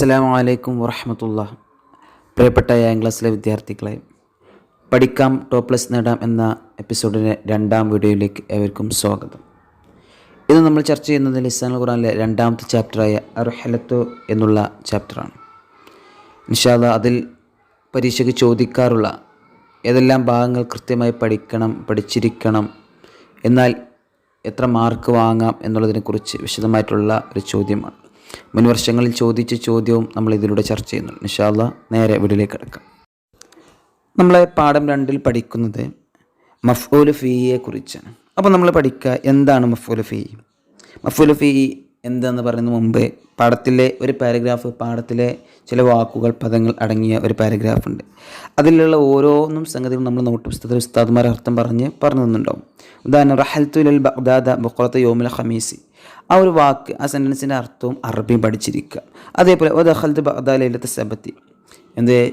അസ്സലാമു വലൈക്കും വറഹമത്തുള്ള. പ്രിയപ്പെട്ട ക്ലാസ്സിലെ വിദ്യാർത്ഥികളെ പഠിക്കാം ടോപ്പ് പ്ലസ് നേടാം എന്ന എപ്പിസോഡിന്റെ രണ്ടാം വീഡിയോയിലേക്ക് ഏവർക്കും സ്വാഗതം. ഇന്ന് നമ്മൾ ചർച്ച ചെയ്യുന്നത് ലിസാൻ ഖുറാനിലെ രണ്ടാമത്തെ ചാപ്റ്ററായ അർഹലത്തു എന്നുള്ള ചാപ്റ്ററാണ്. നിഷാദ അതിൽ പരീക്ഷയ്ക്ക് ചോദിക്കാറുള്ള ഏതെല്ലാം ഭാഗങ്ങൾ കൃത്യമായി പഠിക്കണം പഠിച്ചിരിക്കണം എന്നാൽ എത്ര മാർക്ക് വാങ്ങാം എന്നുള്ളതിനെക്കുറിച്ച് വിശദമായിട്ടുള്ള ഒരു ചോദ്യമാണ്. മുൻ വർഷങ്ങളിൽ ചോദിച്ച ചോദ്യവും നമ്മൾ ഇതിലൂടെ ചർച്ച ചെയ്യുന്നുണ്ട്. നിഷാല്ല നേരെ വീട്ടിലേക്ക് കിടക്കാം. നമ്മളെ പാഠം രണ്ടിൽ പഠിക്കുന്നത് മഫ്ഊൽ ഫീയെ കുറിച്ചാണ്. അപ്പോൾ നമ്മൾ പഠിക്കുക എന്താണ് മഫ്ഊൽ ഫീ? മഫ്ഊൽ ഫീ എന്താന്ന് പറയുന്ന മുമ്പ് പാഠത്തിലെ ഒരു പാരഗ്രാഫ് പാഠത്തിലെ ചില വാക്കുകൾ പദങ്ങൾ അടങ്ങിയ ഒരു പാരഗ്രാഫ് ഉണ്ട്. അതിലുള്ള ഓരോന്നും സംഗതികളും നമ്മൾ നോട്ട് പുസ്തകത്തിൽ ഉസ്താദ്മാർ അർത്ഥം പറഞ്ഞ് പറഞ്ഞു തന്നിട്ടുണ്ടാവും. ഉദാഹരണം റഹൽത്തുലൽ ബഗ്ദാദ ബുഖറത്ത് യോമുൽ ഹമീസി ആ ഒരു വാക്ക് ആ സെന്റൻസിന്റെ അർത്ഥവും അറബി പഠിച്ചിരിക്കുക. അതേപോലെ ബഗ്ദാ ലൈലത്തെ സബത്തി. എന്ത്?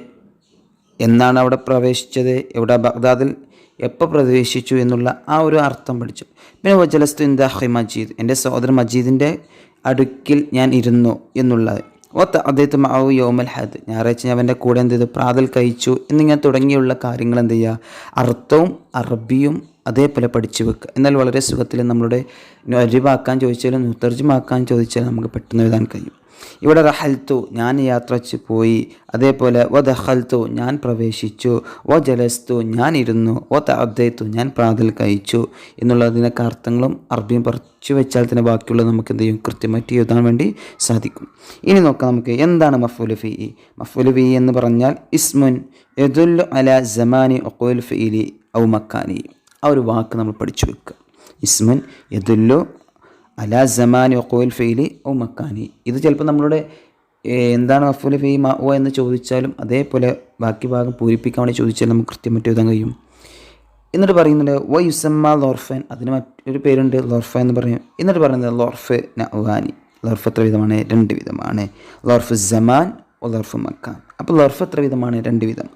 എന്നാണ് അവിടെ പ്രവേശിച്ചത്? എവിടെ ബഗ്ദാദിൽ എപ്പോൾ പ്രവേശിച്ചു എന്നുള്ള ആ ഒരു അർത്ഥം പഠിച്ചു. പിന്നെ വജലസ്തു ഇൻ ദഹി മജീദ്. എന്റെ സഹോദരൻ മജീദിന്റെ അടുക്കിൽ ഞാൻ ഇരുന്നു എന്നുള്ളത് ഒത്ത അദ്ദേഹത്തെ മാവു യോമൽ ഹദ്. ഞായറാഴ്ച ഞാൻ അവന്റെ കൂടെ എന്ത് ചെയ്തു? പ്രാതൽ കഴിച്ചു എന്നിങ്ങനെ തുടങ്ങിയുള്ള കാര്യങ്ങൾ എന്ത് ചെയ്യുക? അർത്ഥവും അറബിയും അതേപോലെ പഠിച്ചു വെക്കുക. എന്നാൽ വളരെ സുഖത്തിൽ നമ്മളുടെ അരിവാക്കാൻ ചോദിച്ചാലും നുത്തർജമാക്കാൻ ചോദിച്ചാലും നമുക്ക് പെട്ടെന്ന് എഴുതാൻ കഴിയും. ഇവിടെ റഹൽത്തു ഞാൻ യാത്ര പോയി. അതേപോലെ വ ദഹൽത്തു ഞാൻ പ്രവേശിച്ചു. വ ജലസ്തു ഞാൻ ഇരുന്നു. വ തദ്ദേത്തു ഞാൻ പ്രാതൽ കഴിച്ചു. എന്നുള്ളതിനൊക്കെ അർത്ഥങ്ങളും അറബിയും പറിച്ചു വെച്ചാൽ തന്നെ ബാക്കിയുള്ളത് നമുക്ക് എന്ത് ചെയ്യും? കൃത്യമായിട്ട് എഴുതാൻ വേണ്ടി സാധിക്കും. ഇനി നോക്കാം നമുക്ക് എന്താണ് മഫുലുഫി ഫി. മഫുൽ ഫി എന്ന് പറഞ്ഞാൽ ഇസ്മുൻ യദുല്ലു അല ജമാനി ഒക്കോൽ ഫിലി ഔ മക്കാനി. ആ ഒരു വാക്ക് നമ്മൾ പഠിച്ചു വെക്കുക. ഇസ്മുൻ യദുല്ലു അല സമാനി ഒക്കോയിൽ ഫെയിലി ഓ മക്കാനി. ഇത് ചിലപ്പോൾ നമ്മളുടെ എന്താണ് മഫുൽ ഫെയ് മാ ഓ എന്ന് ചോദിച്ചാലും അതേപോലെ ബാക്കി ഭാഗം പൂരിപ്പിക്കാൻ വേണ്ടി ചോദിച്ചാലും നമുക്ക് കൃത്യമായിട്ട് എഴുതാൻ കഴിയും. എന്നിട്ട് പറയുന്നുണ്ട് വ യുസമ്മ ലോർഫൻ അതിന് മറ്റൊരു പേരുണ്ട് ലോർഫ എന്ന് പറയും. എന്നിട്ട് പറയുന്നത് ലോർഫ് നവാനി ലോർഫ് എത്ര വിധമാണ്? രണ്ട് വിധമാണ്. ലോർഫ് ജമാൻ ഓ ലോർഫ് മക്കാൻ. അപ്പോൾ ലോർഫ് എത്ര വിധമാണ്? രണ്ട് വിധം.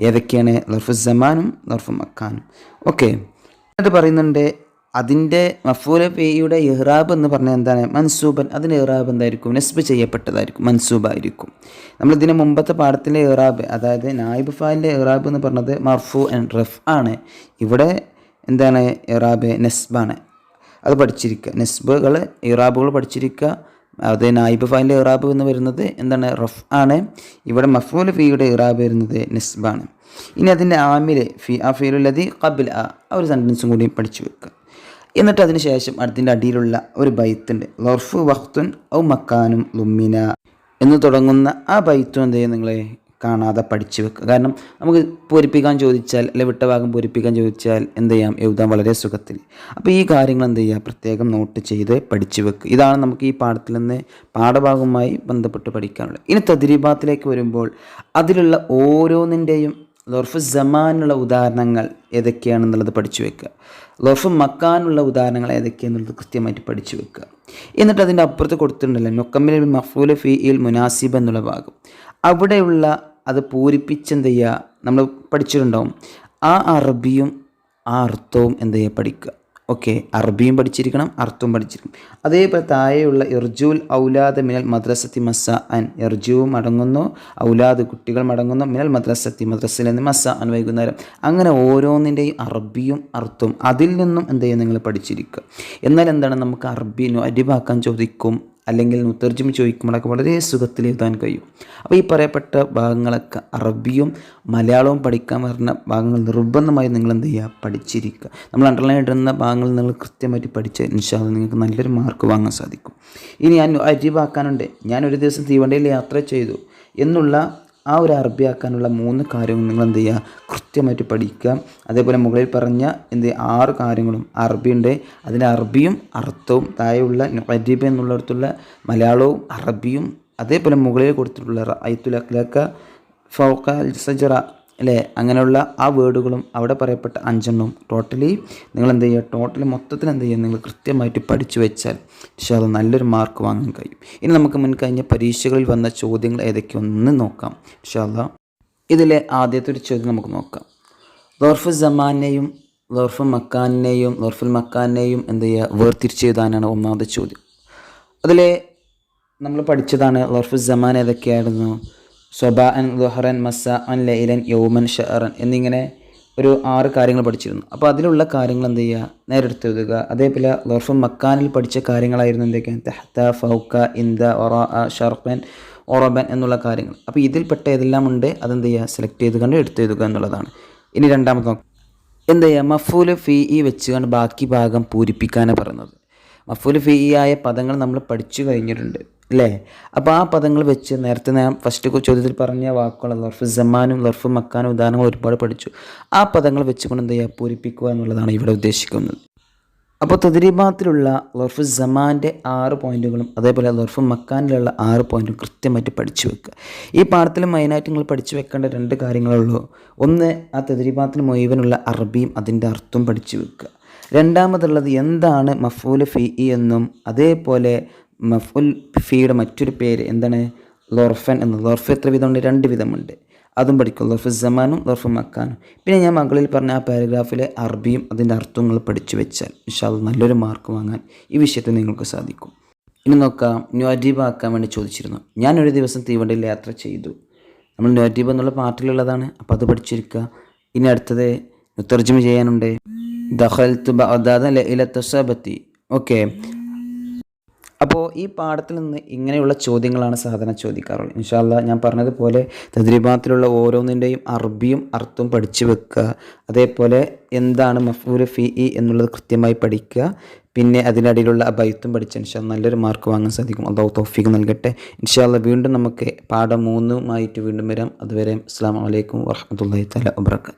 ഏതൊക്കെയാണ്? ലോർഫ് ജമാനും ലോർഫ് മക്കാനും. ഓക്കെ. എന്നിട്ട് പറയുന്നുണ്ട് അതിന്റെ മഫൂല പേയുടെ ഇഹ്റാബ് എന്ന് പറഞ്ഞാൽ എന്താണ്? മൻസൂബൻ അതിന്റെ ഇഹ്റാബ് എന്തായിരിക്കും? നെസ്ബ് ചെയ്യപ്പെട്ടതായിരിക്കും മൻസൂബായിരിക്കും. നമ്മൾ ഇതിന് മുമ്പത്തെ പാഠത്തിലെ ഇഹ്റാബ് അതായത് നായിബ് ഫാലിന്റെ ഇഹ്റാബ് എന്ന് പറഞ്ഞത് മർഫു ആൻഡ് റഫ് ആണ്. ഇവിടെ എന്താണ് ഇറാബ് നെസ്ബാണ് അത് പഠിച്ചിരിക്കുക. നെസ്ബുകൾ ഇറാബുകൾ പഠിച്ചിരിക്കുക. അത് നായിബ് ഫാലിന്റെ ഇറാബ് എന്ന് വരുന്നത് എന്താണ്? റഫ് ആണ്. ഇവിടെ മഫൂൽ ഫിയുടെ ഇറാബ് വരുന്നത് നെസ്ബാണ് ഇനി അതിന്റെ ആമിൽ ഫി ആ ഫീലുള്ളത് കബിൽ ആ ഒരു സെന്റൻസും കൂടി പഠിച്ചു വെക്കുക. എന്നിട്ട് അതിന് ശേഷം അതിന്റെ അടിയിലുള്ള ഒരു ബൈത്തുണ്ട് ലൊർഫ് വഖ്തുൻ ഔ മക്കാനും ലുമ്മിന എന്ന് തുടങ്ങുന്ന ആ ബൈത്തും എന്ത് ചെയ്യും നിങ്ങളെ കാണാതെ പഠിച്ചു വെക്കുക. കാരണം നമുക്ക് പൂരിപ്പിക്കാൻ ചോദിച്ചാൽ അല്ലെ വിട്ട ഭാഗം പൂരിപ്പിക്കാൻ ചോദിച്ചാൽ എന്ത് ചെയ്യാം? എഴുതാൻ വളരെ സുഖത്തിൽ. അപ്പോൾ ഈ കാര്യങ്ങൾ എന്ത് ചെയ്യുക? പ്രത്യേകം നോട്ട് ചെയ്ത് പഠിച്ചു വെക്കുക. ഇതാണ് നമുക്ക് ഈ പാഠത്തിൽ നിന്ന് പാഠഭാഗവുമായി ബന്ധപ്പെട്ട് പഠിക്കാനുള്ളത്. ഇനി തദ്രീപാത്തിലേക്ക് വരുമ്പോൾ അതിലുള്ള ഓരോന്നിന്റെയും ലോർഫ് ജമാനുള്ള ഉദാഹരണങ്ങൾ ഏതൊക്കെയാണെന്നുള്ളത് പഠിച്ചു വെക്കുക. ലോർഫ് മക്കാനുള്ള ഉദാഹരണങ്ങൾ ഏതൊക്കെയാണെന്നുള്ളത് കൃത്യമായിട്ട് പഠിച്ചു വെക്കുക. എന്നിട്ട് അതിന്റെ അപ്പുറത്ത് കൊടുത്തിട്ടുണ്ടല്ലോ നൊക്കമ്മിൽ മഫൂല ഫി ഇൽ മുനാസിബ് എന്നുള്ള ഭാഗം. അവിടെയുള്ള അത് പൂരിപ്പിച്ചെന്ത് ചെയ്യുക? നമ്മൾ പഠിച്ചിട്ടുണ്ടാവും. ആ അറബിയും ആ അർത്ഥവും എന്ത് ചെയ്യുക? പഠിക്കുക. ഓക്കെ അറബിയും പഠിച്ചിരിക്കണം അർത്ഥവും പഠിച്ചിരിക്കണം. അതേപോലെ താഴെയുള്ള എർജുൽ ഔലാദ് മിനൽ മദ്രസത്തി മസ്സ അൻ എർജുവും മടങ്ങുന്നു ഔലാദ് കുട്ടികൾ മടങ്ങുന്നു മിനൽ മദ്രസത്തി മദ്രസയിൽ നിന്ന് മസ്സ അൻ വൈകുന്നേരം. അങ്ങനെ ഓരോന്നിന്റെയും അറബിയും അർത്ഥവും. അതിൽ നിന്നും എന്ത് നിങ്ങൾ പഠിച്ചിരിക്കുക. എന്നാൽ എന്താണ് നമുക്ക് അറബി അരിവാക്കാൻ ചോദിക്കും? അല്ലെങ്കിൽ മുത്തർജിമ ചോദിക്കുമ്പോഴൊക്കെ വളരെ സുഖത്തിൽ എഴുതാൻ കഴിയും. അപ്പോൾ ഈ പറയപ്പെട്ട ഭാഗങ്ങളൊക്കെ അറബിയും മലയാളവും പഠിക്കാൻ വരുന്ന ഭാഗങ്ങൾ നിർബന്ധമായി നിങ്ങൾ എന്ത് ചെയ്യുക? പഠിച്ചിരിക്കുക. നമ്മൾ അണ്ടർലൈൻ ഇടുന്ന ഭാഗങ്ങൾ നിങ്ങൾ കൃത്യമായിട്ട് പഠിച്ച നിശാദം നിങ്ങൾക്ക് നല്ലൊരു മാർക്ക് വാങ്ങാൻ സാധിക്കും. ഇനി ഞാൻ അരിവാക്കാനുണ്ട്. ഞാൻ ഒരു ദിവസം തീവണ്ടിയിൽ യാത്ര ചെയ്തു. എന്നുള്ള ആ ഒരു അറബി ആക്കാനുള്ള മൂന്ന് കാര്യങ്ങളും നിങ്ങൾ എന്ത് ചെയ്യുക? കൃത്യമായിട്ട് പഠിക്കുക. അതേപോലെ മുകളിൽ പറഞ്ഞ എന്ത് ആറ് കാര്യങ്ങളും. അറബിയുണ്ട് അതിന്റെ അറബിയും അർത്ഥവും താഴെയുള്ള അരീബ് എന്നുള്ളിടത്തുള്ള മലയാളവും അറബിയും അതേപോലെ മുകളിൽ കൊടുത്തിട്ടുള്ള അയത്തുൽ അഖ്ലാക്ക ഫൗക്ക സജറ അല്ലേ? അങ്ങനെയുള്ള ആ വേർഡുകളും അവിടെ പറയപ്പെട്ട അഞ്ചെണ്ണവും ടോട്ടലി നിങ്ങൾ എന്ത് ചെയ്യുക? ടോട്ടലി മൊത്തത്തിൽ എന്ത് ചെയ്യുക? നിങ്ങൾ കൃത്യമായിട്ട് പഠിച്ചു വെച്ചാൽ പക്ഷേ അത് നല്ലൊരു മാർക്ക് വാങ്ങാൻ കഴിയും. ഇനി നമുക്ക് മുൻകഴിഞ്ഞ പരീക്ഷകളിൽ വന്ന ചോദ്യങ്ങൾ ഏതൊക്കെയൊന്ന് നോക്കാം. പക്ഷേ ഇൻഷാല്ല ഇതിലെ ആദ്യത്തെ ഒരു ചോദ്യം നമുക്ക് നോക്കാം. ദോർഫ് ജമാനെയും ദോർഫ് മക്കാനെയും ദോർഫുൽ മക്കാനെയും എന്ത് ചെയ്യുക? വേർതിരിച്ചെഴുതാനാണ് ഒന്നാമത്തെ ചോദ്യം. അതിലെ നമ്മൾ പഠിച്ചതാണ് ദോർഫ് ജമാൻ ഏതൊക്കെയായിരുന്നു? സ്വബാ ദുഹറൻ ലുഹറൻ മസ അൻ ലൈലൻ യൗമൻ ഷഹറൻ എന്നിങ്ങനെ ഒരു ആറ് കാര്യങ്ങൾ പഠിച്ചിരുന്നു. അപ്പോൾ അതിലുള്ള കാര്യങ്ങൾ എന്ത് ചെയ്യുക? നേരെ എടുത്ത് എഴുതുക. അതേപോലെ ലോർഫ് മക്കാനിൽ പഠിച്ച കാര്യങ്ങളായിരുന്നു എന്തൊക്കെയാണ്? തെഹത്ത ഫൗക്ക ഇന്ത ഒറ ഷർഫൻ ഒറബൻ എന്നുള്ള കാര്യങ്ങൾ. അപ്പോൾ ഇതിൽപ്പെട്ട ഏതെല്ലാം ഉണ്ട്? അതെന്ത് ചെയ്യുക? സെലക്ട് ചെയ്ത് കണ്ട് എടുത്ത് എഴുതുക എന്നുള്ളതാണ്. ഇനി രണ്ടാമത് നോക്കാം. എന്ത് ചെയ്യുക? മഫൂൽ ഫി ഇ വെച്ചുകൊണ്ട് ബാക്കി ഭാഗം പൂരിപ്പിക്കാനാണ് പറയുന്നത്. മഫൂൽ ഫി ആയ പദങ്ങൾ നമ്മൾ പഠിച്ചു കഴിഞ്ഞിട്ടുണ്ട് അല്ലേ? അപ്പോൾ ആ പദങ്ങൾ വെച്ച് നേരത്തെ ഞാൻ ഫസ്റ്റ് ചോദ്യത്തിൽ പറഞ്ഞ വാക്കുകൾ ലർഫ് ജമാനും ലർഫ് മക്കാനും ഉദാഹരണങ്ങൾ ഒരുപാട് പഠിച്ചു. ആ പദങ്ങൾ വെച്ചുകൊണ്ട് എന്ത് ചെയ്യുക പൂരിപ്പിക്കുക എന്നുള്ളതാണ് ഇവിടെ ഉദ്ദേശിക്കുന്നത്. അപ്പോൾ തദ്രീബാത്തിലുള്ള ലർഫ് ജമാന്റെ ആറ് പോയിന്റുകളും അതേപോലെ ലർഫ് മക്കാനിലുള്ള ആറ് പോയിന്റും കൃത്യമായിട്ട് പഠിച്ചു വെക്കുക. ഈ പാഠത്തിൽ മെയിനായിട്ട് നിങ്ങൾ പഠിച്ചു വെക്കേണ്ട രണ്ട് കാര്യങ്ങളുള്ളൂ ഒന്ന് ആ തദ്രീബാത്തിന് മുഴുവനുള്ള അറബിയും അതിന്റെ അർത്ഥവും പഠിച്ചു വെക്കുക. രണ്ടാമതുള്ളത് എന്താണ് മഫൂൽ ഫി എന്നും അതേപോലെ മഫുൽ ഫിയുടെ മറ്റൊരു പേര് എന്താണ്? ലോർഫൻ എന്ന്. ലോർഫ് എത്ര വിധമുണ്ട്? രണ്ട് വിധമുണ്ട്. അതും പഠിക്കും. ലോർഫ് ജമാനും ലോർഫ് മക്കാനും. പിന്നെ ഞാൻ മകളിൽ പറഞ്ഞ ആ പാരഗ്രാഫിലെ അറബിയും അതിന്റെ അർത്ഥങ്ങൾ പഠിച്ചു വെച്ചാൽ ഇൻഷാൽ നല്ലൊരു മാർക്ക് വാങ്ങാൻ ഈ വിഷയത്തിൽ നിങ്ങൾക്ക് സാധിക്കും. ഇനി നോക്കാം. ന്യൂഅജീബ് ആക്കാൻ വേണ്ടി ചോദിച്ചിരുന്നു. ഞാനൊരു ദിവസം തീവണ്ടിയിൽ യാത്ര ചെയ്തു. നമ്മൾ ന്യൂഅജീബ് എന്നുള്ള പാർട്ടിലുള്ളതാണ് അപ്പോൾ അത് പഠിച്ചിരിക്കുക. ഇനി അടുത്തത് തർജമ ചെയ്യാനുണ്ട്. ദഖൽത്തു ബഗ്ദാദ ലൈലത്തു സബത്തി ഓക്കെ. അപ്പോൾ ഈ പാഠത്തിൽ നിന്ന് ഇങ്ങനെയുള്ള ചോദ്യങ്ങളാണ് സാധാരണ ചോദിക്കാറുള്ളത്. ഇൻഷാല്ല ഞാൻ പറഞ്ഞതുപോലെ തദ്രീബാത്തിലുള്ള ഓരോന്നിന്റെയും അറബിയും അർത്ഥവും പഠിച്ചു വെക്കുക. അതേപോലെ എന്താണ് മഫൂര് ഫി ഇ എന്നുള്ളത് കൃത്യമായി പഠിക്കുക. പിന്നെ അതിനടിയിലുള്ള അബൈത്തും പഠിച്ച ഇൻഷാൽ നല്ലൊരു മാർക്ക് വാങ്ങാൻ സാധിക്കും. അള്ളാഹു തോഫിക്ക് നൽകട്ടെ. ഇൻഷാല്ല വീണ്ടും നമുക്ക് പാഠം മൂന്നുമായിട്ട് വീണ്ടും വരാം. അതുവരെ അസ്സാം വലൈക്കും വറഹ്മത്തുള്ളാഹി തല വബർക്കാത്തു